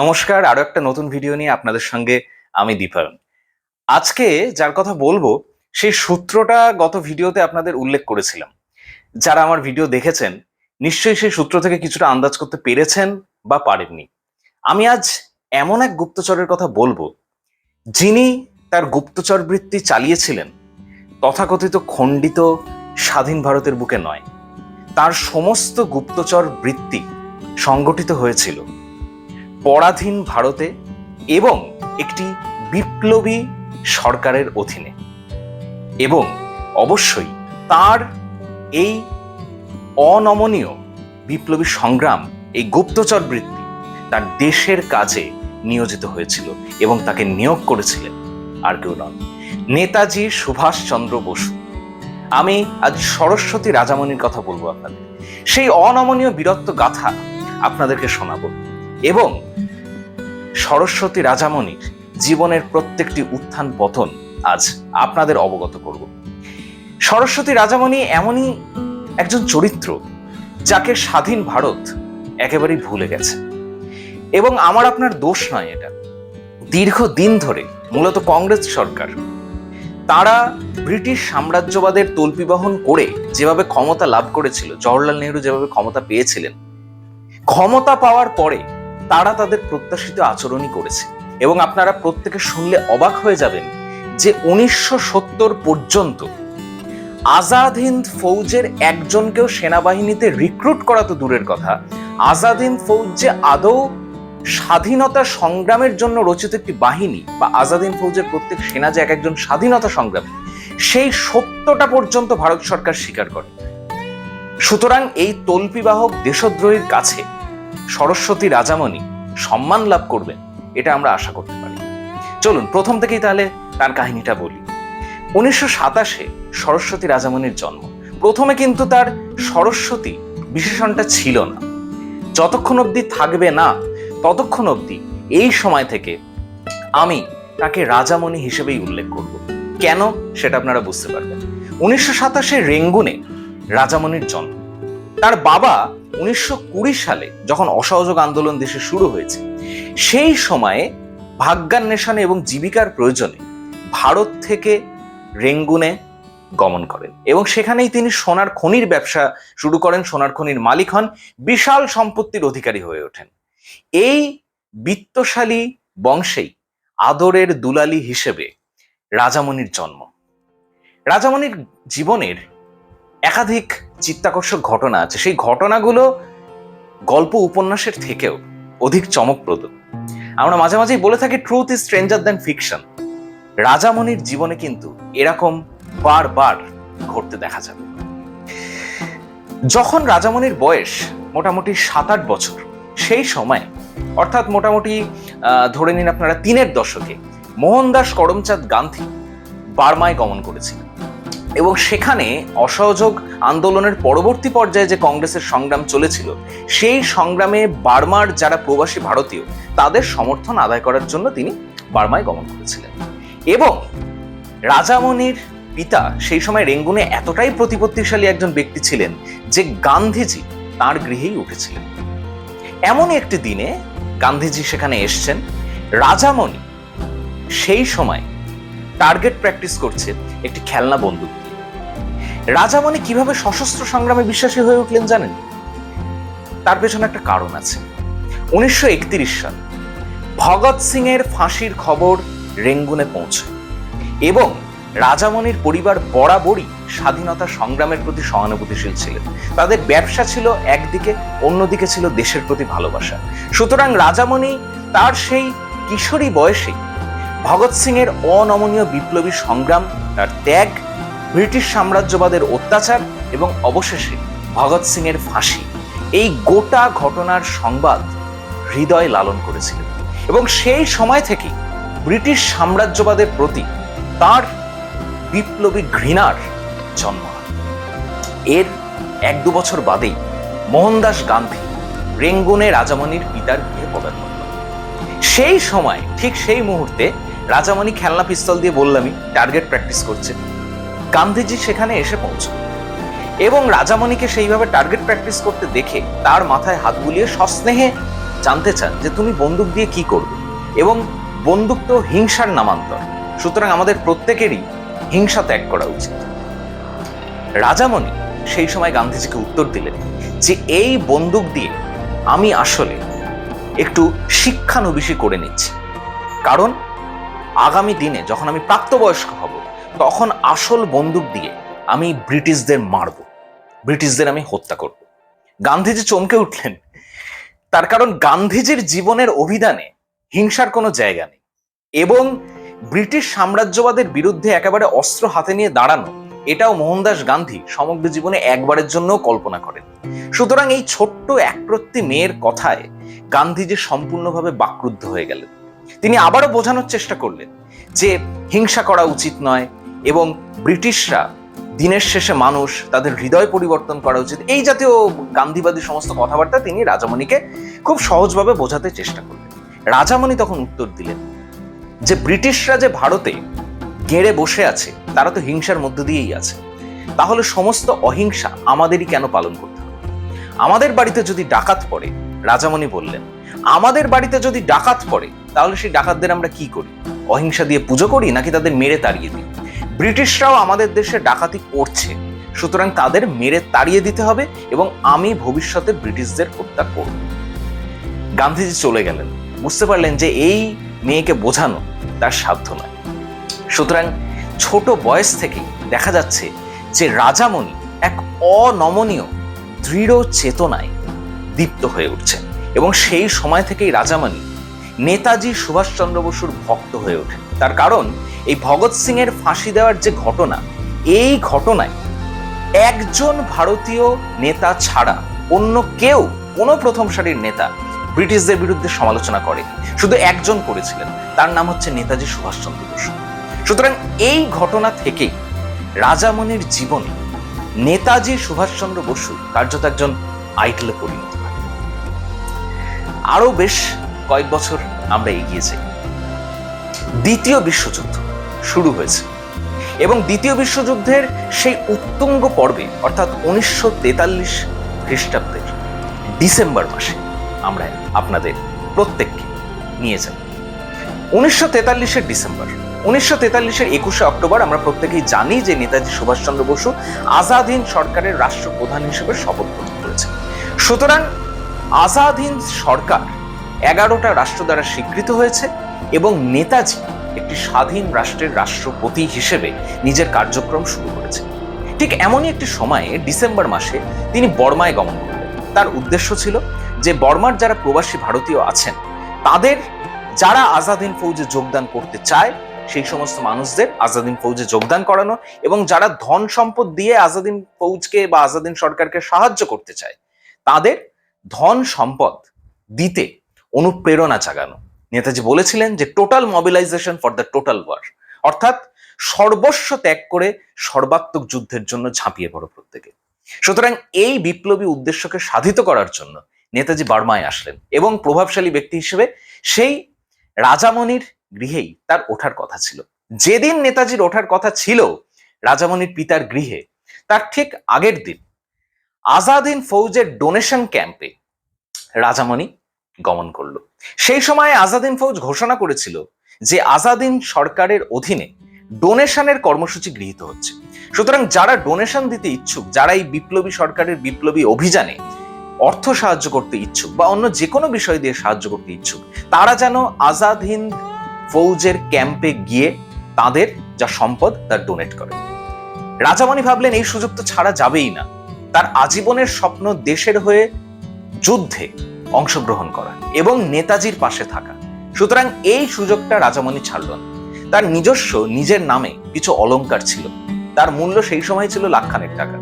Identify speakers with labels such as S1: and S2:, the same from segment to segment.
S1: নমস্কার, আরও একটা নতুন ভিডিও নিয়ে আপনাদের সঙ্গে আমি দীপায়ন। আজকে যার কথা বলব, সেই সূত্রটা গত ভিডিওতে আপনাদের উল্লেখ করেছিলাম। যারা আমার ভিডিও দেখেছেন, নিশ্চয়ই সেই সূত্র থেকে কিছুটা আন্দাজ করতে পেরেছেন বা পারেননি। আমি আজ এমন এক গুপ্তচরের কথা বলব, যিনি তার গুপ্তচর বৃত্তি চালিয়েছিলেন, তথাকথিত খণ্ডিত স্বাধীন ভারতের বুকে নয়। তার সমস্ত গুপ্তচর বৃত্তি সংগঠিত হয়েছিল। পরাধীন ভারতে এবং একটি বিপ্লবী সরকারের অধীনে। এবং অবশ্যই তার এই অনমনীয় বিপ্লবী সংগ্রাম, এই গুপ্তচর বৃত্তি তার দেশের কাজে নিয়োজিত হয়েছিল এবং তাকে নিয়োগ করেছিলেন আর কেউ নন। নেতাজি সুভাষচন্দ্র বসু। আমি আজ সরস্বতী রাজামণির কথা বলব আপনাদের। সেই অনমনীয় বীরত্ব গাথা আপনাদেরকে শোনাবো। এবং সরস্বতী রাজামণির জীবনের প্রত্যেকটি উত্থান পতন আজ আপনাদের অবগত করব। সরস্বতী রাজামণি এমনই একজন চরিত্র যাকে স্বাধীন ভারত একেবারেই ভুলে গেছে। এবং আমার আপনার দোষ নয় এটা। দীর্ঘ দিন ধরে মূলত কংগ্রেস সরকার তারা ব্রিটিশ সাম্রাজ্যবাদের তল্পিবহন করে যেভাবে ক্ষমতা লাভ করেছিল, জওহরলাল নেহরু যেভাবে ক্ষমতা পেয়েছিলেন, ক্ষমতা পাওয়ার পরে তারা তাদের প্রত্যাশিত আচরণই করেছে। এবং আপনারা প্রত্যেকে শুনলে অবাক হয়ে যাবেন যে উনিশশো সত্তর পর্যন্ত আজাদ হিন্দ ফৌজের একজনকেও সেনাবাহিনীতে রিক্রুট করা তো দূরের কথা। আজাদ হিন্দ ফৌজ যে আদৌ স্বাধীনতা সংগ্রামের জন্য রচিত একটি বাহিনী বা আজাদ হিন্দ ফৌজের প্রত্যেক সেনা যে এক একজন স্বাধীনতা সংগ্রামী, সেই সত্যটা পর্যন্ত ভারত সরকার স্বীকার করে। সুতরাং এই তল্পিবাহক দেশদ্রোহীর কাছে সরস্বতী রাজামণি সম্মান লাভ করবেন, এটা আমরা আশা করতে পারি। চলুন, প্রথম থেকেই তাহলে তার কাহিনীটা বলি। উনিশশো সাতাশে সরস্বতী রাজামণির জন্ম। প্রথমে কিন্তু তার সরস্বতী বিশেষণটা ছিল না। যতক্ষণ অবধি থাকবে না, ততক্ষণ অবধি এই সময় থেকে আমি তাকে রাজামণি হিসেবেই উল্লেখ করব। কেন? সেটা আপনারা বুঝতে পারবেন। উনিশশো সাতাশে রেঙ্গুনে রাজামণির জন্ম। তার বাবা উনিশশো কুড়ি সালে যখন অসহযোগ আন্দোলন দেশে শুরু হয়েছে, সেই সময়ে ভাগ্যান্বেষণে এবং জীবিকার প্রয়োজনে ভারত থেকে রেঙ্গুনে গমন করেন এবং সেখানেই তিনি সোনার খনির ব্যবসা শুরু করেন, সোনার খনির মালিক হন, বিশাল সম্পত্তির অধিকারী হয়ে ওঠেন। এই বিত্তশালী বংশেই আদরের দুলালি হিসেবে রাজামণির জন্ম। রাজামণির জীবনের একাধিক চিত্তাকর্ষক ঘটনা আছে। সেই ঘটনাগুলো গল্প উপন্যাসের থেকেও অধিক চমকপ্রদ। আমরা মাঝে মাঝেই বলে থাকি truth is stranger than fiction রাজামণির জীবনে কিন্তু এরকম বারবার ঘটতে দেখা যাবে। যখন রাজামণির বয়স মোটামুটি সাত আট বছর, সেই সময়, অর্থাৎ মোটামুটি ধরে নিন আপনারা তিনের দশকে, মোহনদাস করমচাঁদ গান্ধী বার্মায় গমন করেছিলেন। এবং সেখানে অসহযোগ আন্দোলনের পরবর্তী পর্যায়ে যে কংগ্রেসের সংগ্রাম চলেছিল, সেই সংগ্রামে বার্মার যারা প্রবাসী ভারতীয়, তাদের সমর্থন আদায় করার জন্য তিনি বার্মায় গমন করেছিলেন। এবং রাজামণির পিতা সেই সময় রেঙ্গুনে এতটাই প্রতিপত্তিশালী একজন ব্যক্তি ছিলেন যে গান্ধীজি তার গৃহেই উঠেছিলেন। এমনই একটি দিনে গান্ধীজি সেখানে এসছেন। রাজামণি সেই সময় টার্গেট প্র্যাকটিস করছে একটি খেলনা বন্দুক রাজামণি কীভাবে সশস্ত্র সংগ্রামে বিশ্বাসী হয়ে উঠলেন জানেন? তার পেছনে একটা কারণ আছে। উনিশশো একত্রিশ সাল ভগৎ সিং এর ফাঁসির খবর রেঙ্গুনে পৌঁছয় এবং রাজামণির পরিবার বরাবরই স্বাধীনতা সংগ্রামের প্রতি সহানুভূতিশীল ছিলেন। তাদের ব্যবসা ছিল একদিকে, অন্যদিকে ছিল দেশের প্রতি ভালোবাসা। সুতরাং রাজামণি তার সেই কিশোরী বয়সেই ভগৎ সিং এর অনমনীয় বিপ্লবী সংগ্রাম, তার ত্যাগ ব্রিটিশ সাম্রাজ্যবাদের অত্যাচার এবং অবশেষে ভগৎ সিং এর ফাঁসি। এই গোটা ঘটনার সংবাদ হৃদয় লালন করেছিলেন এবং সেই সময় থেকে ব্রিটিশ সাম্রাজ্যবাদের প্রতি তার বিপ্লবী ঘৃণার জন্ম এর এক দু বছর বাদেই মোহনদাস গান্ধী রেঙ্গুনে রাজামণির পিতার গৃহে পদার্পণ সেই সময়, ঠিক সেই মুহূর্তে রাজামণি খেলনা পিস্তল দিয়ে বললামই টার্গেট প্র্যাকটিস করছে। গান্ধীজি সেখানে এসে পৌঁছন। এবং রাজামণিকে সেইভাবে টার্গেট প্র্যাকটিস করতে দেখে তার মাথায় হাত বুলিয়ে সস্নেহে জানতে চান যে তুমি বন্দুক দিয়ে কি করবে? এবং বন্দুক তো হিংসার নামান্তর, সুতরাং আমাদের প্রত্যেকেরই হিংসা ত্যাগ করা উচিত। রাজামণি সেই সময় গান্ধীজিকে উত্তর দিলেন যে এই বন্দুক দিয়ে আমি আসলে একটু শিক্ষানবিশি করে নিচ্ছি। কারণ আগামী দিনে যখন আমি প্রাপ্তবয়স্ক হব তখন আসল বন্দুক দিয়ে আমি ব্রিটিশদের মারব। ব্রিটিশদের আমি হত্যা করব। গান্ধীজি চমকে উঠলেন। তার কারণ গান্ধীজির জীবনের অভিধানে হিংসার কোনো জায়গা নেই এবং ব্রিটিশ সাম্রাজ্যবাদের বিরুদ্ধে একেবারে অস্ত্র হাতে নিয়ে দাঁড়ানো, এটাও মোহনদাস গান্ধী সমগ্র জীবনে একবারের জন্য কল্পনা করেন। সুতরাং এই ছোট্ট একরত্তি মেয়ের কথায় গান্ধীজি সম্পূর্ণভাবে বাক্রুদ্ধ হয়ে গেলেন। তিনি আবারও বোঝানোর চেষ্টা করলেন যে হিংসা করা উচিত নয় এবং ব্রিটিশরা দিনের শেষে মানুষ তাদের হৃদয় পরিবর্তন করা উচিত। এই জাতীয় গান্ধীবাদী সমস্ত কথাবার্তা তিনি রাজামণিকে খুব সহজভাবে বোঝাতে চেষ্টা করলেন। রাজামণি তখন উত্তর দিলেন যে, ব্রিটিশরা যে ভারতে গেড়ে বসে আছে, তারা তো হিংসার মধ্য দিয়েই আছে। তাহলে সমস্ত অহিংসা আমাদেরই কেন পালন করতে হবে? আমাদের বাড়িতে যদি ডাকাত পড়ে, রাজামণি বললেন, আমাদের বাড়িতে যদি ডাকাত পড়ে, তাহলে সেই ডাকাতদের আমরা কি করি? অহিংসা দিয়ে পুজো করি নাকি তাদের মেরে তাড়িয়ে দিই? ব্রিটিশরাও আমাদের দেশে ডাকাতি করছে। সুতরাং তাদের মেরে তাড়িয়ে দিতে হবে এবং আমি ভবিষ্যতে ব্রিটিশদের হত্যা করব। গান্ধীজি চলে গেলেন। বুঝতে পারলেন যে এই মেয়েকে বোঝানো তার সাধ্য নয়। সুতরাং ছোট বয়স থেকেই দেখা যাচ্ছে যে রাজামণি এক অনমনীয়, দৃঢ় চেতনায় দীপ্ত হয়ে উঠছেন এবং সেই সময় থেকেই রাজামণি নেতাজি সুভাষচন্দ্র বসুর ভক্ত হয়ে ওঠেন। তার কারণ এই ভগৎ সিং এর ফাঁসি দেওয়ার যে ঘটনা, এই ঘটনায় একজন ভারতীয় নেতা ছাড়া অন্য কেউ, কোনো প্রথম সারির নেতা ব্রিটিশদের বিরুদ্ধে সমালোচনা করে শুধু একজন করেছিলেন, তার নাম হচ্ছে নেতাজি সুভাষচন্দ্র বসু। সুতরাং এই ঘটনা থেকেই রাজামণির জীবনে নেতাজি সুভাষচন্দ্র বসু কার্যত একজন আইডলে পরিণত হয়। আরও বেশ কয়েক বছর আমরা এগিয়ে যাই। দ্বিতীয় বিশ্বযুদ্ধ। শুরু হয়েছে। এবং দ্বিতীয় বিশ্বযুদ্ধের সেই উত্তুঙ্গ পর্বে, অর্থাৎ উনিশশো তেতাল্লিশ খ্রিস্টাব্দের ডিসেম্বর মাসে আমরা আপনাদের প্রত্যেককে নিয়ে যাই উনিশশো তেতাল্লিশের ডিসেম্বর, উনিশশো তেতাল্লিশের একুশে অক্টোবর আমরা প্রত্যেকেই জানি যে নেতাজি সুভাষচন্দ্র বসু আজাদহীন সরকারের রাষ্ট্রপ্রধান হিসেবে শপথ গ্রহণ করেছেন। সুতরাং আজাদহীন সরকার এগারোটা রাষ্ট্র দ্বারা স্বীকৃত হয়েছে এবং নেতাজি একটি স্বাধীন রাষ্ট্রের রাষ্ট্রপতি হিসেবে নিজের কার্যক্রম শুরু করেছে ঠিক এমনই একটি সময়ে ডিসেম্বর মাসে তিনি বর্মায় গমন করলেন। তার উদ্দেশ্য ছিল যে বর্মার যারা প্রবাসী ভারতীয় আছেন, তাদের যারা আজাদিন ফৌজে যোগদান করতে চায়, সেই সমস্ত মানুষদের আজাদিন ফৌজে যোগদান করানো এবং যারা ধন সম্পদ দিয়ে আজাদিন ফৌজকে বা আজাদিন সরকারকে সাহায্য করতে চায়, তাদের ধন সম্পদ দিতে অনুপ্রেরণা জাগানো। নেতাজি বলেছিলেন যে total mobilisation for the total war অর্থাৎ সর্বস্ব ত্যাগ করে সর্বাত্মক যুদ্ধের জন্য ঝাঁপিয়ে পড়ো প্রত্যেকে। সুতরাং এই বিপ্লবী উদ্দেশ্যকে সাধিত করার জন্য নেতাজি বার্মায় আসলেন এবং প্রভাবশালী ব্যক্তি হিসেবে সেই রাজামণির গৃহেই তার ওঠার কথা ছিল। যেদিন নেতাজির ওঠার কথা ছিল, রাজামণির পিতার গৃহে, তার ঠিক আগের দিন আজাদিন ফৌজের ডোনেশন ক্যাম্পে রাজামণি গমন করল। সেই সময় আজাদিন ফৌজ ঘোষণা করেছিল যে আজাদিন সরকারের অধীনে ডোনেশনের কর্মসূচি গৃহীত হচ্ছে। সুতরাং যারা ডোনেশন দিতে ইচ্ছুক, যারা এই বিপ্লবী সরকারের বিপ্লবী অভিযানে অর্থ সাহায্য করতে ইচ্ছুক বা অন্য যে কোনো বিষয় দিয়ে সাহায্য করতে ইচ্ছুক, তারা যেন আজাদ হিন্দ ফৌজের ক্যাম্পে গিয়ে তাদের যা সম্পদ তার ডোনেট করে। রাজামণি ভাবলেন, এই সুযোগ তো ছাড়া যাবেই না। তার আজীবনের স্বপ্ন দেশের হয়ে যুদ্ধে অংশগ্রহণ করা এবং নেতাজির পাশে থাকা সুতরাং এই সুযোগটা রাজামণি ছাড়ল না। তার নিজস্ব, নিজের নামে কিছু অলংকার ছিল। তার মূল্য সেই সময় ছিল লাখখানেক টাকা।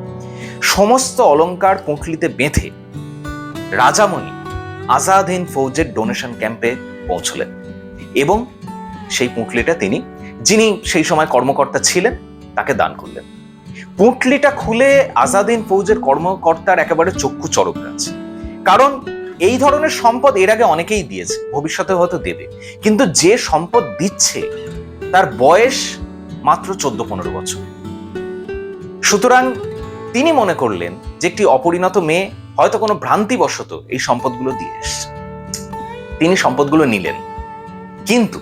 S1: সমস্ত অলংকার পুঁটলিতে বেঁধে রাজামণি আজাদহীন ফৌজের ডোনেশন ক্যাম্পে পৌঁছলেন এবং সেই পুঁটলিটা তিনি, যিনি সেই সময় কর্মকর্তা ছিলেন, তাকে দান করলেন। পুঁটলিটা খুলে আজাদিন ফৌজের কর্মকর্তার একেবারে চক্ষু চরক গাছ কারণ এই ধরনের সম্পদ এর আগে অনেকেই দিয়েছে ভবিষ্যতে হয়তো দেবে। কিন্তু যে সম্পদ দিচ্ছে, তার বয়স মাত্র চোদ্দ পনেরো বছর। সুতরাং তিনি মনে করলেন যে একটি অপরিণত মেয়ে হয়তো কোনো ভ্রান্তিবশত এই সম্পদগুলো দিয়ে এসছে। তিনি সম্পদগুলো নিলেন। কিন্তু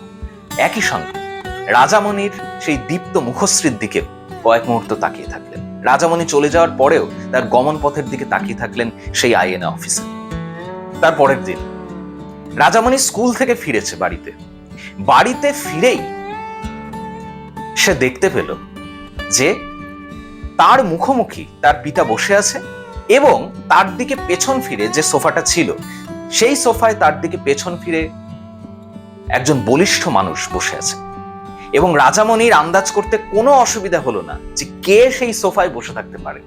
S1: একই সঙ্গে রাজামণির সেই দীপ্ত মুখশ্রীর দিকে কয়েক মুহূর্ত তাকিয়ে থাকলেন। রাজামণি চলে যাওয়ার পরেও তার গমন পথের দিকে তাকিয়ে থাকলেন সেই আইএনএ অফিসার। তার পরের দিন। রাজামণি স্কুল থেকে ফিরেছে বাড়িতে। বাড়িতে ফিরেই সে দেখতে পেল যে তার মুখোমুখি তার পিতা বসে আছে এবং তার দিকে পেছন ফিরে যে সোফাটা ছিল, সেই সোফায় তার দিকে পেছন ফিরে একজন বলিষ্ঠ মানুষ বসে আছে। এবং রাজামণির আন্দাজ করতে কোনো অসুবিধা হলো না যে কে সেই সোফায় বসে থাকতে পারে।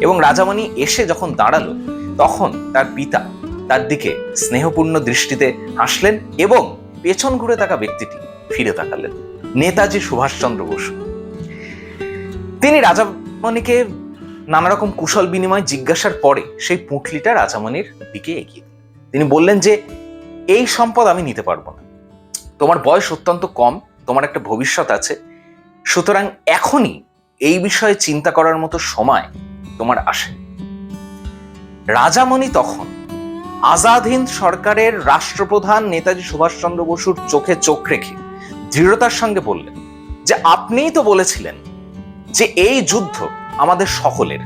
S1: এবং রাজামণি এসে যখন দাঁড়াল, তখন তার পিতা তার দিকে স্নেহপূর্ণ দৃষ্টিতে হাসলেন এবং পেছন ঘুরে থাকা ব্যক্তিটি ফিরে তাকালেন, নেতাজি সুভাষচন্দ্র বসু। তিনি রাজামণিকে নানা রকম কুশল বিনিময় জিজ্ঞাসার পরে সেই পুঁটলিটা রাজামণির দিকে এগিয়ে তিনি বললেন যে, এই সম্পদ আমি নিতে পারব না। তোমার বয়স অত্যন্ত কম, তোমার একটা ভবিষ্যৎ আছে। সুতরাং এখনই এই বিষয়ে চিন্তা করার মতো সময় তোমার আসে রাজামণি তখন আজাদ হিন্দ সরকারের রাষ্ট্রপ্রধান নেতাজি সুভাষচন্দ্র বসুর চোখে চোখ রেখে দৃঢ়তার সঙ্গে বললেন যে আপনিই তো বলেছিলেন যে এই যুদ্ধ আমাদের সকলের,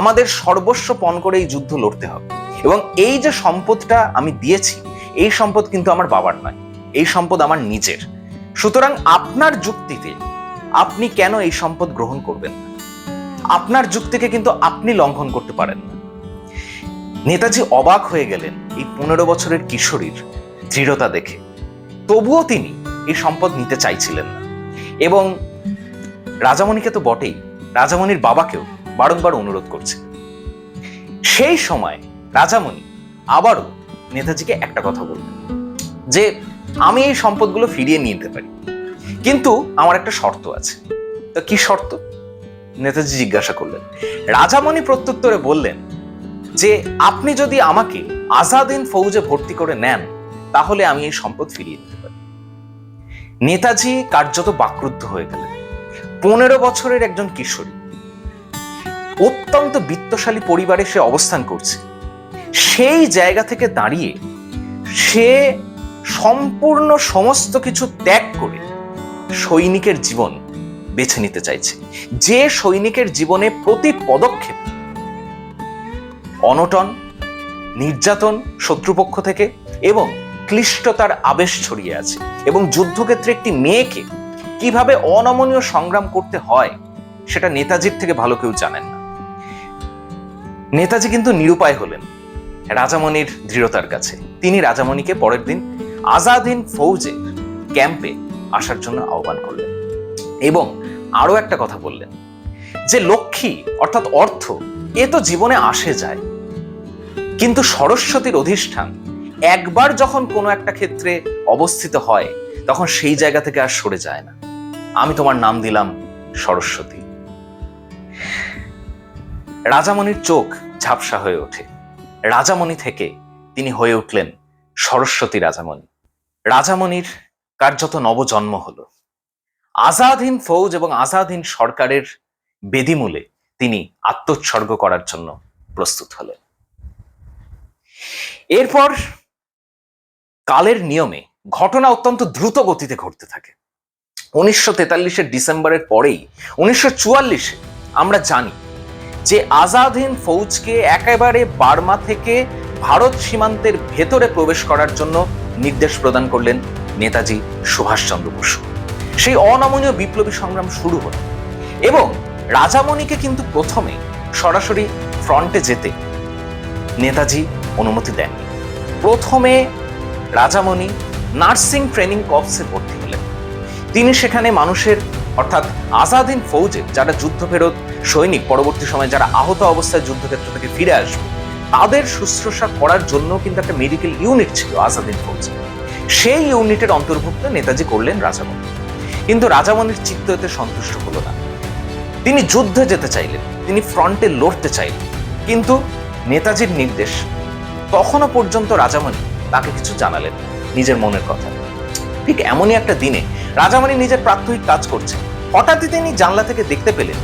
S1: আমাদের সর্বস্ব পণ করে এই যুদ্ধ লড়তে হবে। এবং এই যে সম্পদটা আমি দিয়েছি, এই সম্পদ কিন্তু আমার বাবার নয়, এই সম্পদ আমার নিজের। সুতরাং আপনার যুক্তিতে আপনি কেন এই সম্পদ গ্রহণ করবেন আপনার যুক্তিকে কিন্তু আপনি লঙ্ঘন করতে পারেন না। নেতাজি অবাক হয়ে গেলেন এই পনেরো বছরের কিশোরীর দৃঢ়তা দেখে। তবুও তিনি এই সম্পদ নিতে চাইছিলেন না। এবং রাজামণিকে তো বটেই, রাজামণির বাবাকেও বারংবার অনুরোধ করছে। সেই সময় রাজামণি আবারও নেতাজিকে একটা কথা বললেন, যে আমি এই সম্পদগুলো ফিরিয়ে নিতে পারি। কিন্তু আমার একটা শর্ত আছে। তো কি শর্ত? নেতাজি জিজ্ঞাসা করলেন। রাজামণি প্রত্যুত্তরে বললেন যে আপনি যদি আমাকে আজাদিন ফৌজে ভর্তি করে নেন, তাহলে আমি এই সম্পদ ফিরিয়ে দিতে পারি। নেতাজি কার্যত বাক্রুদ্ধ হয়ে গেলেন। পনেরো বছরের একজন কিশোরী। অত্যন্ত বিত্তশালী পরিবারে সে অবস্থান করছে। সেই জায়গা থেকে দাঁড়িয়ে সে সম্পূর্ণ সমস্ত কিছু ত্যাগ করে সৈনিকের জীবন বেছে নিতে চাইছে। যে সৈনিকের জীবনে প্রতি পদক্ষেপ অনটন, নির্যাতন শত্রুপক্ষ থেকে এবং ক্লিষ্টতার আবেশ ছড়িয়ে আছে এবং যুদ্ধক্ষেত্রে একটি মেয়েকে কীভাবে অনমনীয় সংগ্রাম করতে হয় সেটা নেতাজির থেকে ভালো কেউ জানেন না। নেতাজি কিন্তু নিরুপায় হলেন রাজামণির দৃঢ়তার কাছে। তিনি রাজামণিকে পরের দিন আজাদিন ফৌজের ক্যাম্পে আসার জন্য আহ্বান করলেন এবং আরও একটা কথা বললেন যে, লক্ষ্মী, অর্থাৎ অর্থ, এ তো জীবনে আসে যায়। কিন্তু সরস্বতীর অধিষ্ঠান একবার যখন কোনো একটা ক্ষেত্রে অবস্থিত হয়, তখন সেই জায়গা থেকে আর সরে যায় না। আমি তোমার নাম দিলাম সরস্বতী। রাজামণির চোখ ঝাপসা হয়ে ওঠে। রাজামণি থেকে তিনি হয়ে উঠলেন সরস্বতী রাজামণি। রাজামণির কার্যত নবজন্ম হল। আজাদহীন ফৌজ এবং আজাদহীন সরকারের বেদিমূলে তিনি আত্মোৎসর্গ করার জন্য প্রস্তুত হলেন। এরপর কালের নিয়মে ঘটনা অত্যন্ত দ্রুত গতিতে ঘটতে থাকে। উনিশশো তেতাল্লিশের ডিসেম্বরের পরেই, উনিশশো আমরা জানি যে আজাদহীন ফৌজকে একেবারে বার্মা থেকে ভারত সীমান্তের ভেতরে প্রবেশ করার জন্য নির্দেশ প্রদান করলেন নেতাজি সুভাষচন্দ্র বসু। সেই অনমনীয় বিপ্লবী সংগ্রাম শুরু হল এবং রাজামণিকে কিন্তু প্রথমে সরাসরি ফ্রন্টে যেতে নেতাজি অনুমতি দেননি প্রথমে রাজামণি নার্সিং ট্রেনিং কপসে ভর্তি হলেন। তিনি সেখানে মানুষের, অর্থাৎ আজাদিন ফৌজের যারা যুদ্ধ ফেরত, সৈনিক, পরবর্তী সময় যারা আহত অবস্থায় যুদ্ধক্ষেত্র থেকে ফিরে আসবে, তাদের শুশ্রূষা করার জন্য কিন্তু একটা মেডিকেল ইউনিট ছিল আজাদিন ফৌজে। সেই ইউনিটের অন্তর্ভুক্ত নেতাজি করলেন রাজামণি। কিন্তু রাজামণির চিত্ত এতে সন্তুষ্ট হলো না। তিনি যুদ্ধে যেতে চাইলেন, তিনি ফ্রন্টে লড়তে চাইলেন। কিন্তু নেতাজির নির্দেশ। তখনও পর্যন্ত রাজামণি তাকে কিছু জানালেন নিজের মনের কথা। ঠিক এমনই একটা দিনে রাজামণি নিজের প্রাত্যহিক কাজ করছেন। হঠাৎই তিনি জানলা থেকে দেখতে পেলেন,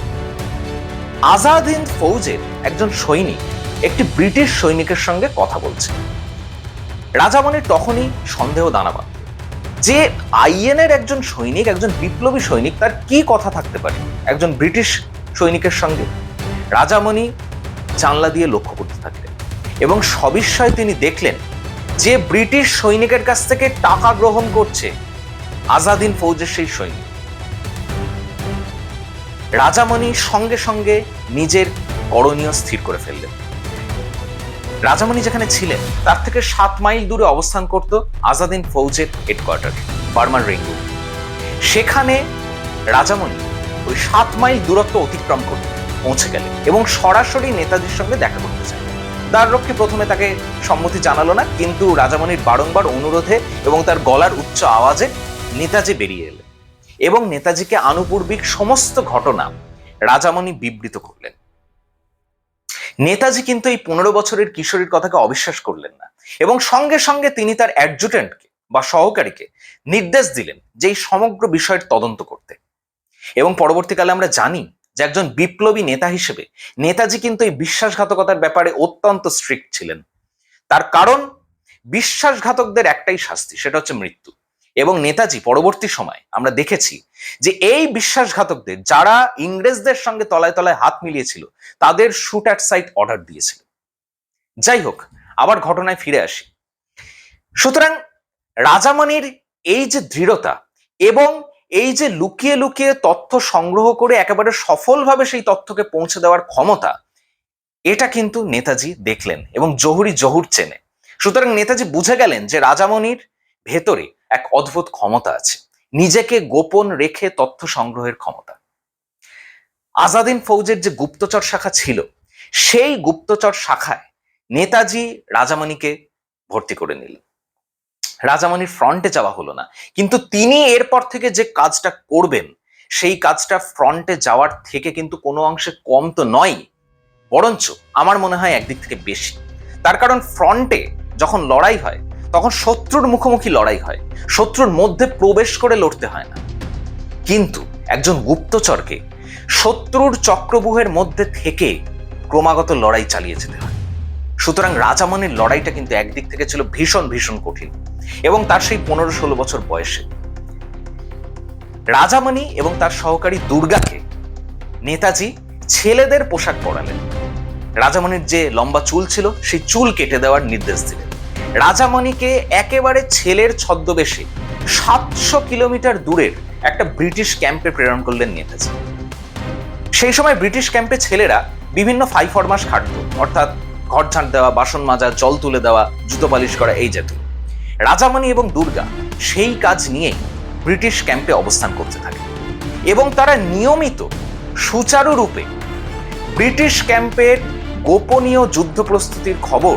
S1: আজাদ হিন্দ ফৌজের একজন সৈনিক একটি ব্রিটিশ সৈনিকের সঙ্গে কথা বলছে। রাজামণির তখনই সন্দেহ দানাবাদ। যে আইএনের একজন সৈনিক, একজন বিপ্লবী সৈনিক, তার কি কথা থাকতে পারে একজন ব্রিটিশ সৈনিকের সঙ্গে? রাজামণি জানলা দিয়ে লক্ষ্য করতে থাকলেন এবং সবিস্ময়ে তিনি দেখলেন যে ব্রিটিশ সৈনিকের কাছ থেকে টাকা গ্রহণ করছে আজাদিন ফৌজের সেই সৈনিক। রাজামণি সঙ্গে সঙ্গে নিজের করণীয় স্থির করে ফেললেন। রাজামণি যেখানে ছিলেন, তার থেকে সাত মাইল দূরে অবস্থান করত আজাদিন ফৌজের হেডকোয়ার্টার বার্মার রেঙ্গু সেখানে রাজামণি ওই সাত মাইল দূরত্ব অতিক্রম করতে পৌঁছে গেলেন এবং সরাসরি নেতাজির সঙ্গে দেখা করতে চান। দ্বাররক্ষী প্রথমে তাকে সম্মতি জানালো না, কিন্তু রাজামণির বারংবার অনুরোধে এবং তার গলার উচ্চ আওয়াজে নেতাজি বেরিয়ে এলেন এবং নেতাজিকে আনুপূর্বিক সমস্ত ঘটনা রাজামণি বিবৃত করলেন। নেতাজি কিন্তু এই পনেরো বছরের কিশোরীর কথাকে অবিশ্বাস করলেন না এবং সঙ্গে সঙ্গে তিনি তার অ্যাডজুটেন্টকে বা সহকারীকে নির্দেশ দিলেন যে এই সমগ্র বিষয়ের তদন্ত করতে। এবং পরবর্তীকালে আমরা জানি যে একজন বিপ্লবী নেতা হিসেবে নেতাজি কিন্তু এই বিশ্বাসঘাতকতার ব্যাপারে অত্যন্ত স্ট্রিক্ট ছিলেন। তার কারণ বিশ্বাসঘাতকদের একটাই শাস্তি, সেটা হচ্ছে মৃত্যু। এবং নেতাজি পরবর্তী সময় আমরা দেখেছি যে এই বিশ্বাসঘাতকদের যারা ইংরেজদের সঙ্গে তলায় তলায় হাত মিলিয়েছিল, তাদের শুট অ্যাট সাইট অর্ডার দিয়েছিল। যাই হোক, আবার ঘটনায় ফিরে আসি। সুতরাং রাজামণির এই যে দৃঢ়তা এবং এই যে লুকিয়ে লুকিয়ে তথ্য সংগ্রহ করে একেবারে সফলভাবে সেই তথ্যকে পৌঁছে দেওয়ার ক্ষমতা, এটা কিন্তু নেতাজি দেখলেন এবং জহুরি জহুর চেনে। সুতরাং নেতাজি বুঝে গেলেন যে রাজামণির ভেতরে এক অদ্ভুত ক্ষমতা আছে। নিজেকে গোপন রেখে তথ্য সংগ্রহের ক্ষমতা। আজাদিন ফৌজের যে গুপ্তচর শাখা ছিল, সেই গুপ্তচর শাখায় নেতাজি রাজামণিকে ভর্তি করে নিলেন। রাজামণির ফ্রন্টে যাওয়া হলো না। কিন্তু তিনি এরপর থেকে যে কাজটা করবেন, সেই কাজটা ফ্রন্টে যাওয়ার থেকে কিন্তু কোনো অংশে কম তো নয়। বরঞ্চ আমার মনে হয় একদিক থেকে বেশি। তার কারণ ফ্রন্টে যখন লড়াই হয়, তখন শত্রুর মুখোমুখি লড়াই হয়। শত্রুর মধ্যে প্রবেশ করে লড়তে হয় না। কিন্তু একজন গুপ্তচরকে শত্রুর চক্রবুহের মধ্যে থেকে ক্রমাগত লড়াই চালিয়ে যেতে হয়। সুতরাং রাজামণির লড়াইটা কিন্তু একদিক থেকে ছিল ভীষণ ভীষণ কঠিন। এবং তার সেই পনেরো ষোলো বছর বয়সে। রাজামণি এবং তার সহকারী দুর্গাকে নেতাজি ছেলেদের পোশাক পরালেন। রাজামণির যে লম্বা চুল ছিল, সেই চুল কেটে দেওয়ার নির্দেশ দিলেন। রাজামণিকে একেবারে ছেলের ছদ্মবেশে সাতশো কিলোমিটার দূরের একটা ব্রিটিশ ক্যাম্পে প্রেরণ করলেন নেতাজি। সেই সময় ব্রিটিশ ক্যাম্পে ছেলেরা বিভিন্ন ফাইফরমাস খাটত, অর্থাৎ ঘর ঝাঁট দেওয়া, বাসন মাজা, জল তুলে দেওয়া, জুতো পালিশ করা, এই জাতীয়। রাজামণি এবং দুর্গা সেই কাজ নিয়ে ব্রিটিশ ক্যাম্পে অবস্থান করতে থাকে। এবং তারা নিয়মিত সুচারুরূপে ব্রিটিশ ক্যাম্পের গোপনীয় যুদ্ধ প্রস্তুতির খবর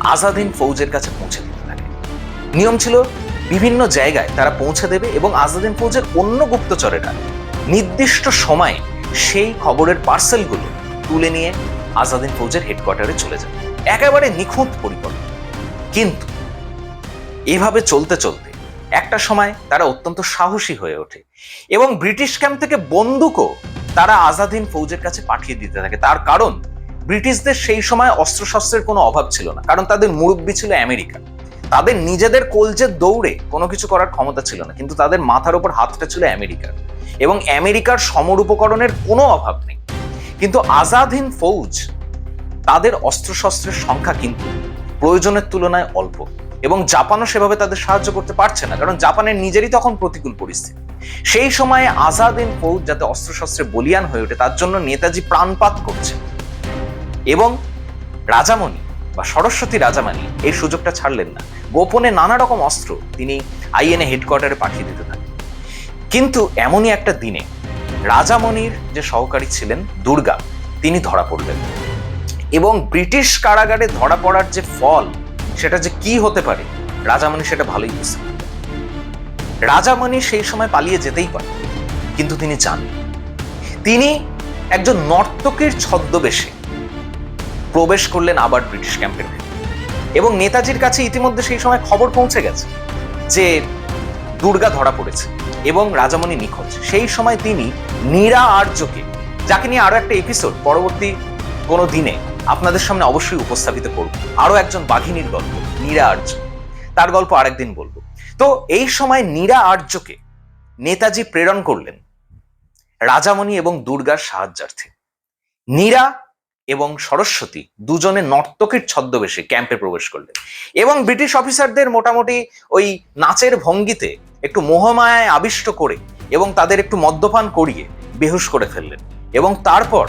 S1: আজাদিন ফৌজের কাছে পৌঁছে দিতে থাকে। নিয়ম ছিল বিভিন্ন জায়গায় তারা পৌঁছে দেবে এবং আজাদিন ফৌজের অন্য গুপ্তচরেরা নির্দিষ্ট সময়ে সেই খবরের পার্সেলগুলো তুলে নিয়ে আজাদিন ফৌজের হেডকোয়ার্টারে চলে যাবে। একেবারে নিখুঁত পরিকল্পনা। কিন্তু এভাবে চলতে চলতে, একটা সময় তারা অত্যন্ত সাহসী হয়ে ওঠে এবং ব্রিটিশ ক্যাম্প থেকে বন্দুকও তারা আজাদিন ফৌজের কাছে পাঠিয়ে দিতে থাকে। তার কারণ, ব্রিটিশদের সেই সময় অস্ত্রশস্ত্রের কোনো অভাব ছিল না, কারণ তাদের মুরব্বী ছিল আমেরিকা। তাদের নিজেদের কলজের দৌড়ে কোনো কিছু করার ক্ষমতা ছিল না, কিন্তু তাদের মাথার উপর হাতটা ছিল আমেরিকার এবং আমেরিকার সমর উপকরণের কোনো অভাব নেই। কিন্তু আজাদিন ফৌজ তাদের অস্ত্রশস্ত্রের সংখ্যা কিন্তু প্রয়োজনের তুলনায় অল্প। এবং জাপানও সেভাবে তাদের সাহায্য করতে পারছে না, কারণ জাপানের নিজেরই তখন প্রতিকূল পরিস্থিতি। সেই সময়ে আজাদিন ফৌজ যাতে অস্ত্রশস্ত্রে বলিয়ান হয়ে ওঠে, তার জন্য নেতাজি প্রাণপাত করছে এবং রাজামণি বা সরস্বতী রাজামানি এই সুযোগটা ছাড়লেন না। গোপনে নানা রকম অস্ত্র তিনি আইএনএ হেডকোয়ার্টারে পাঠিয়ে দিতে থাকেন। কিন্তু এমনই একটা দিনে রাজামণির যে সহকারী ছিলেন দুর্গা, তিনি ধরা পড়লেন। এবং ব্রিটিশ কারাগারে ধরা পড়ার যে ফল সেটা যে কি হতে পারে, রাজামণি সেটা ভালোই বুঝতে রাজামণি সেই সময় পালিয়ে যেতেই পারে, কিন্তু তিনি চান তিনি একজন নর্তকীর ছদ্মবেশে প্রবেশ করলেন আবার ব্রিটিশ ক্যাম্পের। এবং নেতাজির কাছে ইতিমধ্যে সেই সময় খবর পৌঁছে গেছে যে দুর্গা ধরা পড়েছে এবং রাজামণি নিখোঁজ। সেই সময় তিনি নীরা আর্যকে, যাকে নিয়ে আরও একটা এপিসোড পরবর্তী কোনো দিনে আপনাদের সামনে অবশ্যই উপস্থাপিত করব। আরও একজন বাঘিনীর গল্প, নীরা আর্য। তার গল্প আরেকদিন বলব। তো এই সময় নীরা আর্যকে নেতাজি প্রেরণ করলেন রাজামণি এবং দুর্গার সাহায্যার্থে। নীরা এবং সরস্বতী দুজনে নর্তকীর ছদ্মবেশে ক্যাম্পে প্রবেশ করলেন এবং ব্রিটিশ অফিসারদের মোটামুটি ওই নাচের ভঙ্গিতে একটু মোহমায়ায় আবিষ্ট করে এবং তাদের একটু মদ্যপান করিয়ে বেহুশ করে ফেললেন এবং তারপর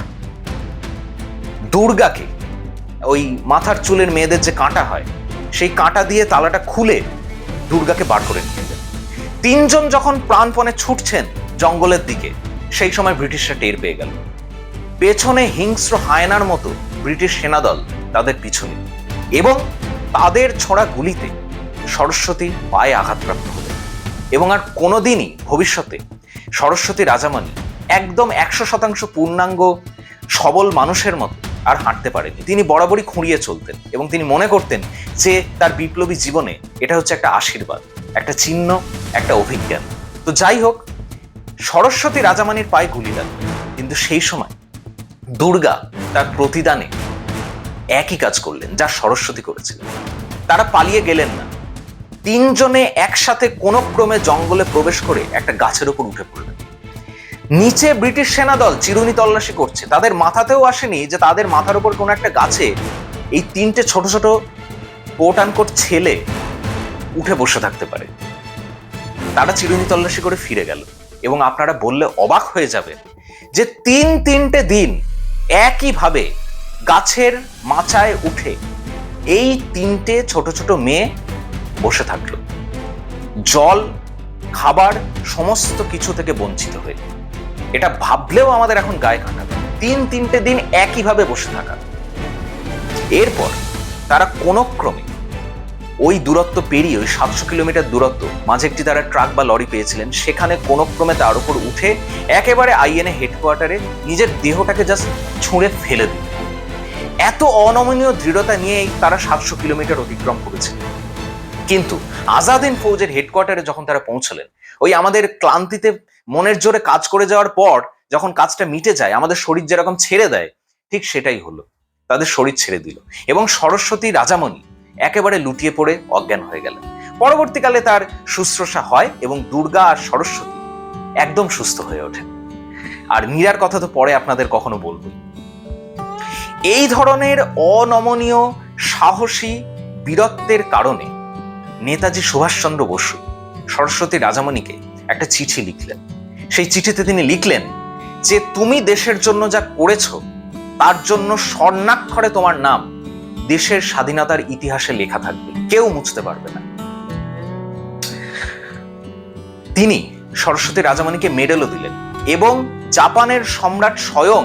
S1: দুর্গাকে, ওই মাথার চুলের মেয়েদের যে কাঁটা হয়, সেই কাঁটা দিয়ে তালাটা খুলে দুর্গাকে বার করে নিয়ে এলেন তিনজন যখন প্রাণপণে ছুটছেন জঙ্গলের দিকে, সেই সময় ব্রিটিশরা টের পেয়ে গেল। পেছনে হিংস্র হায়নার মতো ব্রিটিশ সেনাদল তাদের পিছনে এবং তাদের ছড়া গুলিতে সরস্বতী পায়ে আঘাতপ্রাপ্ত হলেন। এবং আর কোনোদিনই ভবিষ্যতে সরস্বতী রাজামণি একদম একশো শতাংশ পূর্ণাঙ্গ সবল মানুষের মতো আর হাঁটতে পারেনি। তিনি বরাবরই খুঁড়িয়ে চলতেন এবং তিনি মনে করতেন যে তার বিপ্লবী জীবনে এটা হচ্ছে একটা আশীর্বাদ, একটা চিহ্ন, একটা অভিজ্ঞান। তো যাই হোক, সরস্বতী রাজামানির পায়ে গুলি লাগল কিন্তু সেই সময় দুর্গা তার প্রতিদানে একই কাজ করলেন যা সরস্বতী করেছিলেন তারা পালিয়ে গেলেন না। তিনজনে একসাথে কোনো ক্রমে জঙ্গলে প্রবেশ করে একটা গাছের উপর উঠে পড়লেন। নিচে ব্রিটিশ সেনাদল চিরুনি তল্লাশি করছে। তাদের মাথাতেও আসেনি যে তাদের মাথার উপর কোনো একটা গাছে এই তিনটে ছোট ছোট কোট আনকোট ছেলে উঠে বসে থাকতে পারে। তারা চিরুনি তল্লাশি করে ফিরে গেল এবং আপনারা বললে অবাক হয়ে যাবে যে তিন তিনটে দিন একইভাবে গাছের মাচায় উঠে এই তিনটে ছোট ছোট মেয়ে বসে থাকল। জল, খাবার, সমস্ত কিছু থেকে বঞ্চিত হয়ে। এটা ভাবলেও আমাদের এখন গায়ে কাটাবে তিন তিনটে দিন একইভাবে বসে থাকা। এরপর তারা কোনো ক্রমে ওই দূরত্ব পেরিয়ে, ওই সাতশো কিলোমিটার দূরত্ব, মাঝে একটি তারা ট্রাক বা লরি পেয়েছিলেন, সেখানে কোনো ক্রমে তার উপর উঠে একেবারে আইএনএ হেডকোয়ার্টারে নিজের দেহটাকে জাস্ট ছুঁড়ে ফেলে দিল। এত অনমনীয় দৃঢ়তা নিয়েই তারা সাতশো কিলোমিটার অতিক্রম করেছিল। কিন্তু আজাদিন ফৌজের হেডকোয়ার্টারে যখন তারা পৌঁছলেন, ওই আমাদের ক্লান্তিতে মনের জোরে কাজ করে যাওয়ার পর যখন কাজটা মিটে যায়, আমাদের শরীর যেরকম ছেড়ে দেয়, ঠিক সেটাই হলো। তাদের শরীর ছেড়ে দিল এবং সরস্বতী রাজামণি একেবারে লুটিয়ে পড়ে অজ্ঞান হয়ে গেলেন। পরবর্তীকালে তার শুশ্রূষা হয় এবং দুর্গা আর সরস্বতী একদম সুস্থ হয়ে ওঠেন। আর মীরার কথা তো পরে আপনাদের কখনো বলবই এই ধরনের অনমনীয়, সাহসী বীরত্বের কারণে নেতাজি সুভাষচন্দ্র বসু সরস্বতী রাজামণিকে একটা চিঠি লিখলেন। সেই চিঠিতে তিনি লিখলেন যে, তুমি দেশের জন্য যা করেছ, তার জন্য স্বর্ণাক্ষরে তোমার নাম দেশের স্বাধীনতার ইতিহাসে লেখা থাকবে। কেউ মুছতে পারবে না। তিনি সরস্বতী রাজামণিকে মেডেলও দিলেন এবং জাপানের সম্রাট স্বয়ং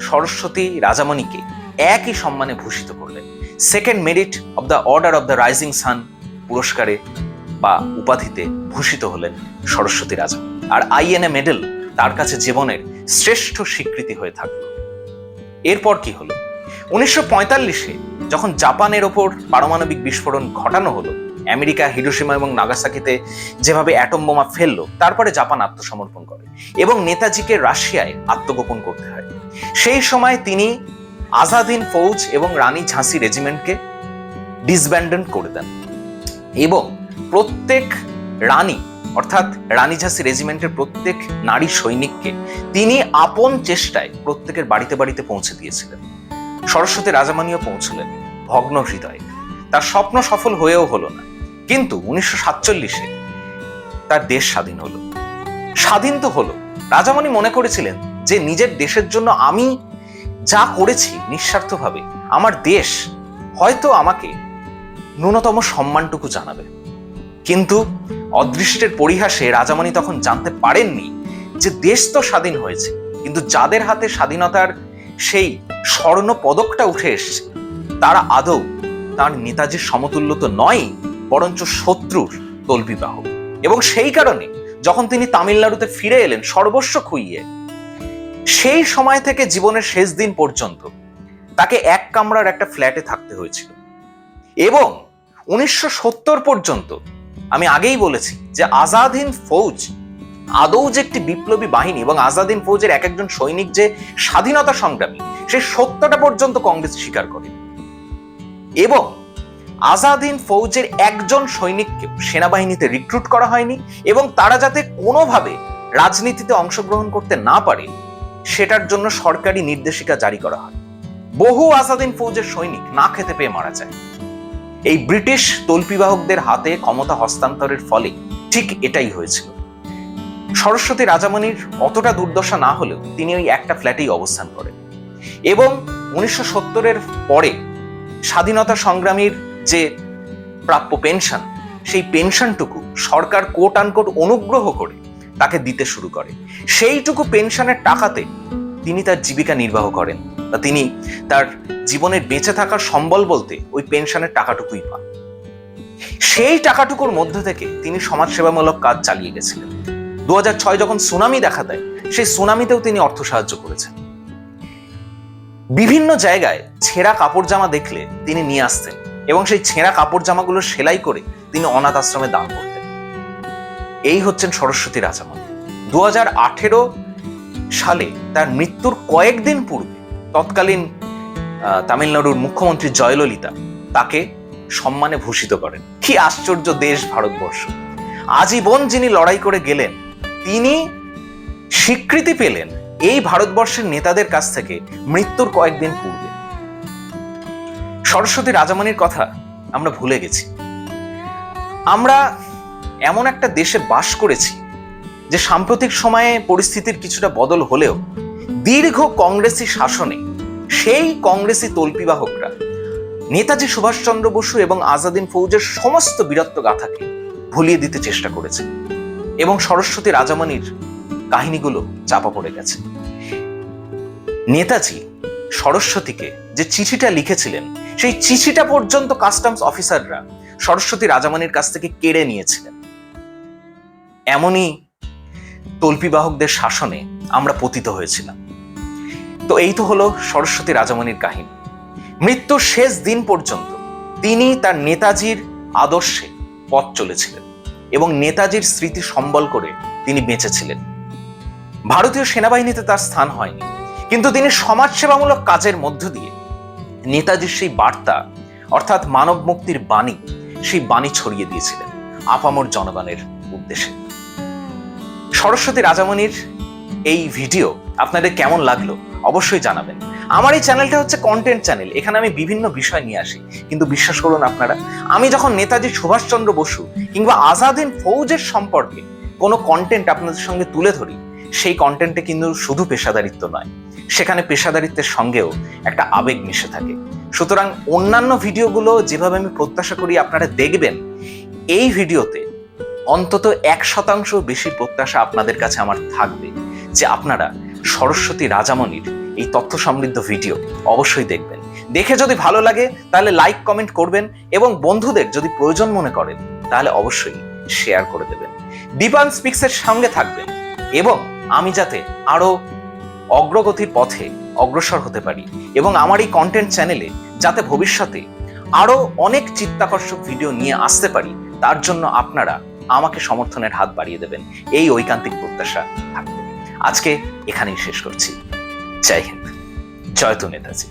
S1: সরস্বতী রাজামণিকে একই সম্মানে ভূষিত করলেন। Second merit of the order of the rising sun পুরস্কারে বা উপাধিতে ভূষিত হলেন সরস্বতী রাজা আর আইএনএ মেডেল তার কাছে জীবনের শ্রেষ্ঠ স্বীকৃতি হয়ে থাকল। এরপর কি হলো? উনিশশো পঁয়তাল্লিশে যখন জাপানের ওপর পারমাণবিক বিস্ফোরণ ঘটানো হলো, আমেরিকা হিরোসীমা এবং নাগাসাকিতে যেভাবে অ্যাটম বোমা ফেলল, তারপরে জাপান আত্মসমর্পণ করে এবং নেতাজিকে রাশিয়ায় আত্মগোপন করতে হয়। সেই সময় তিনি আজাদিন ফৌজ এবং রানী ঝাঁসি রেজিমেন্টকে ডিসব্যান্ডন করে দেন এবং প্রত্যেক রানী অর্থাৎ রানী ঝাঁসি রেজিমেন্টের প্রত্যেক নারী সৈনিককে তিনি আপন চেষ্টায় প্রত্যেকের বাড়িতে বাড়িতে পৌঁছে দিয়েছিলেন। সরস্বতী রাজামানিও পৌঁছলেন ভগ্ন হৃদয়ে। তার স্বপ্ন সফল হয়েও হলো না। কিন্তু উনিশশো সাতচল্লিশে তার দেশ স্বাধীন হলো। স্বাধীন তো হলো। রাজামণি মনে করেছিলেন যে নিজের দেশের জন্য আমি যা করেছি নিঃস্বার্থভাবে আমার দেশ হয়তো আমাকে ন্যূনতম সম্মানটুকু জানাবে। কিন্তু অদৃষ্টের পরিহাসে রাজামণি তখন জানতে পারেননি যে দেশ তো স্বাধীন হয়েছে, কিন্তু যাদের হাতে স্বাধীনতার সেই স্বর্ণ পদকটা উঠে এসছে, তারা আদৌ তার নেতাজির সমতুল্য তো নয় বরঞ্চ শত্রুর তল্পিবাহ এবং সেই কারণে যখন তিনি তামিলনাড়ুতে ফিরে এলেন সর্বস্ব খুইয়ে, সেই সময় থেকে জীবনের শেষ দিন পর্যন্ত তাকে এক কামরার একটা ফ্ল্যাটে থাকতে হয়েছিল। এবং উনিশশো সত্তর পর্যন্ত আমি আগেই বলেছি যে আজাদিন ফৌজ আদৌ যে একটি বিপ্লবী বাহিনী এবং আজাদিন ফৌজের এক একজন সৈনিক যে স্বাধীনতা সংগ্রামী সেই সত্যটা পর্যন্ত কংগ্রেস স্বীকার করে। এবং আজাদিন ফৌজের একজন সৈনিককে সেনাবাহিনীতে রিক্রুট করা হয়নি এবং তারা যাতে কোনোভাবে রাজনীতিতে অংশগ্রহণ করতে না পারে, সেটার জন্য সরকারি নির্দেশিকা জারি করা হয়। বহু আজাদিন ফৌজের সৈনিক না খেতে পেয়ে মারা যায়। এই ব্রিটিশ তল্পিবাহকদের হাতে ক্ষমতা হস্তান্তরের ফলে ঠিক এটাই হয়েছিল। সরস্বতী রাজামণির অতটা দুর্দশা না হলেও তিনি ওই একটা ফ্ল্যাটেই অবস্থান করেন এবং উনিশশো সত্তরের পরে স্বাধীনতা সংগ্রামীর যে প্রাপ্য পেনশন, সেই পেনশনটুকু সরকার কোট আনকোট অনুগ্রহ করে তাকে দিতে শুরু করে। সেইটুকু পেনশনের টাকাতে তিনি তার জীবিকা নির্বাহ করেন। তিনি তার জীবনের বেঁচে থাকার সম্বল বলতে ওই পেনশনের টাকাটুকুই পান। সেই টাকাটুকুর মধ্য থেকে তিনি সমাজসেবামূলক কাজ চালিয়ে গেছিলেন। দু ছয় যখন সুনামি দেখা দেয়, সেই সুনামিতেও তিনি অর্থ সাহায্য করেছেন। বিভিন্ন জায়গায় ছেঁড়া কাপড় জামা দেখলে তিনি নিয়ে আসতেন এবং সেই ছেঁড়া কাপড় জামাগুলো সেলাই করে তিনি অনাথ আশ্রমে দান করতেন। এই হচ্ছেন সরস্বতী রাজামণি। দু আঠেরো সালে তার মৃত্যুর কয়েকদিন পূর্বে তৎকালীন তামিলনাড়ুর মুখ্যমন্ত্রী জয়ললিতা তাকে সম্মানে ভূষিত করেন। কি আশ্চর্য দেশ ভারতবর্ষ। আজীবন যিনি লড়াই করে গেলেন, তিনি স্বীকৃতি পেলেন এই ভারতবর্ষের নেতাদের কাছ থেকে মৃত্যুর কয়েকদিন পূর্বে। সরস্বতী রাজামণির কথা আমরা ভুলে গেছি। আমরা এমন একটা দেশে বাস করেছি যে সাম্প্রতিক সময়ে পরিস্থিতির কিছুটা বদল হলেও দীর্ঘ কংগ্রেসি শাসনে, সেই কংগ্রেসি তল্পিবাহকরা, নেতাজি সুভাষচন্দ্র বসু এবং আজাদিন ফৌজের সমস্ত বীরত্ব গাথাকে ভুলিয়ে দিতে চেষ্টা করেছে এবং সরস্বতী রাজামণির কাহিনীগুলো চাপা পড়ে গেছে। নেতাজি সরস্বতীকে যে চিঠিটা লিখেছিলেন, সেই চিঠিটা পর্যন্ত কাস্টমস অফিসাররা সরস্বতী রাজামণির কাছ থেকে কেড়ে নিয়েছিলেন। এমনই তল্পিবাহকদের শাসনে আমরা পতিত হয়েছিলাম। তো এই তো হলো সরস্বতী রাজামণির কাহিনী। মৃত্যুর শেষ দিন পর্যন্ত তিনি তার নেতাজির আদর্শে পথ চলেছিলেন এবং নেতাজির স্মৃতি সম্বল করে তিনি বেঁচেছিলেন। ভারতীয় সেনাবাহিনীতে তার স্থান হয়নি, কিন্তু তিনি সমাজসেবামূলক কাজের মধ্য দিয়ে নেতাজির সেই বার্তা, অর্থাৎ মানব মুক্তির বাণী, সেই বাণী ছড়িয়ে দিয়েছিলেন আপামর জনগণের উদ্দেশ্যে। সরস্বতী রাজামণির এই ভিডিও আপনাদের কেমন লাগল অবশ্যই জানাবেন। আমার এই চ্যানেলটা হচ্ছে কন্টেন্ট চ্যানেল এখানে আমি বিভিন্ন বিষয় নিয়ে আসি। কিন্তু বিশ্বাস করুন আপনারা, আমি যখন নেতাজি সুভাষচন্দ্র বসু কিংবা আজাদিন ফৌজের সম্পর্কে কোনো কন্টেন্ট আপনাদের সঙ্গে তুলে ধরি, সেই কন্টেন্টে কিন্তু শুধু পেশাদারিত্ব নয়, সেখানে পেশাদারিত্বের সঙ্গেও একটা আবেগ মিশে থাকে। সুতরাং অন্যান্য ভিডিওগুলো যেভাবে আমি প্রত্যাশা করি আপনারা দেখবেন, এই ভিডিওতে অন্তত এক শতাংশ বেশি প্রত্যাশা আপনাদের কাছে আমার থাকবে। যে আপনারা সরস্বতী রাজামণির এই তথ্য সমৃদ্ধ ভিডিও অবশ্যই দেখবেন। দেখে যদি ভালো লাগে, তাহলে লাইক কমেন্ট করবেন এবং বন্ধুদের যদি প্রয়োজন মনে করেন, তাহলে অবশ্যই শেয়ার করে দেবেন। দীপান স্পিক্সের সঙ্গে থাকবেন এবং আমি যাতে আরও অগ্রগতির পথে অগ্রসর হতে পারি এবং আমার এই কন্টেন্ট চ্যানেলে যাতে ভবিষ্যতে আরও অনেক চিত্তাকর্ষক ভিডিও নিয়ে আসতে পারি, তার জন্য আপনারা আমাকে সমর্থনের হাত বাড়িয়ে দেবেন। এই ঐকান্তিক প্রত্যাশা থাকবে। আজকে এখানেই শেষ করছি। জয় হিন্দ। জয় তো নেতাজি